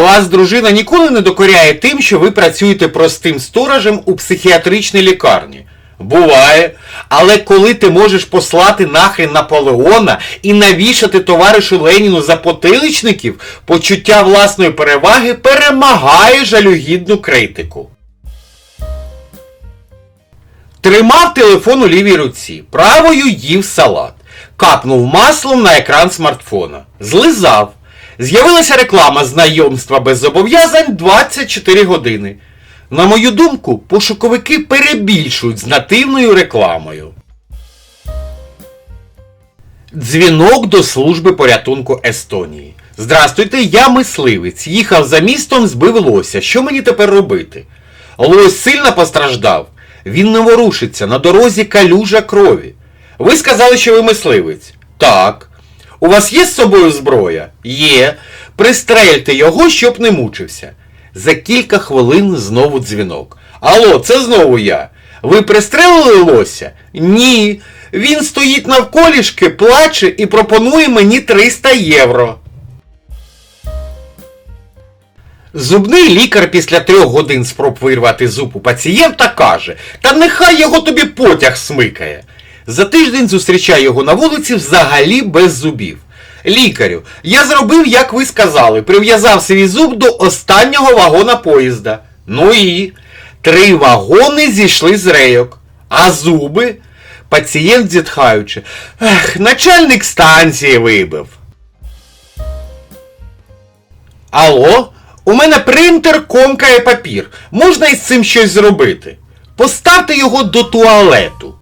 вас дружина ніколи не докоряє тим, що ви працюєте простим сторожем у психіатричній лікарні. Буває, але коли ти можеш послати нахрен Наполеона і навішати товаришу Леніну за потиличників, почуття власної переваги перемагає жалюгідну критику. Тримав телефон у лівій руці, правою їв салат. Капнув маслом на екран смартфона. Злизав. З'явилася реклама знайомства без зобов'язань 24 години. На мою думку, пошуковики перебільшують з нативною рекламою. Дзвінок до служби порятунку Естонії. Здрастуйте, я мисливець. Їхав за містом, збив лося. Що мені тепер робити? Лось сильно постраждав. Він не ворушиться, на дорозі калюжа крові. Ви сказали, що ви мисливець. Так. У вас є з собою зброя? Є. Пристрельте його, щоб не мучився. За кілька хвилин знову дзвінок. Алло, це знову я. Ви пристрелили лося? Ні. Він стоїть навколішки, плаче і пропонує мені 300 євро. Зубний лікар після трьох годин спроб вирвати зуб у пацієнта каже, та нехай його тобі потяг смикає. За тиждень зустрічає його на вулиці взагалі без зубів. Лікарю, я зробив, як ви сказали, прив'язав свій зуб до останнього вагона поїзда. Ну і три вагони зійшли з рейок. А зуби? Пацієнт зітхаючи. Ех, начальник станції вибив. Алло, у мене принтер комкає папір. Можна із цим щось зробити? Поставте його до туалету.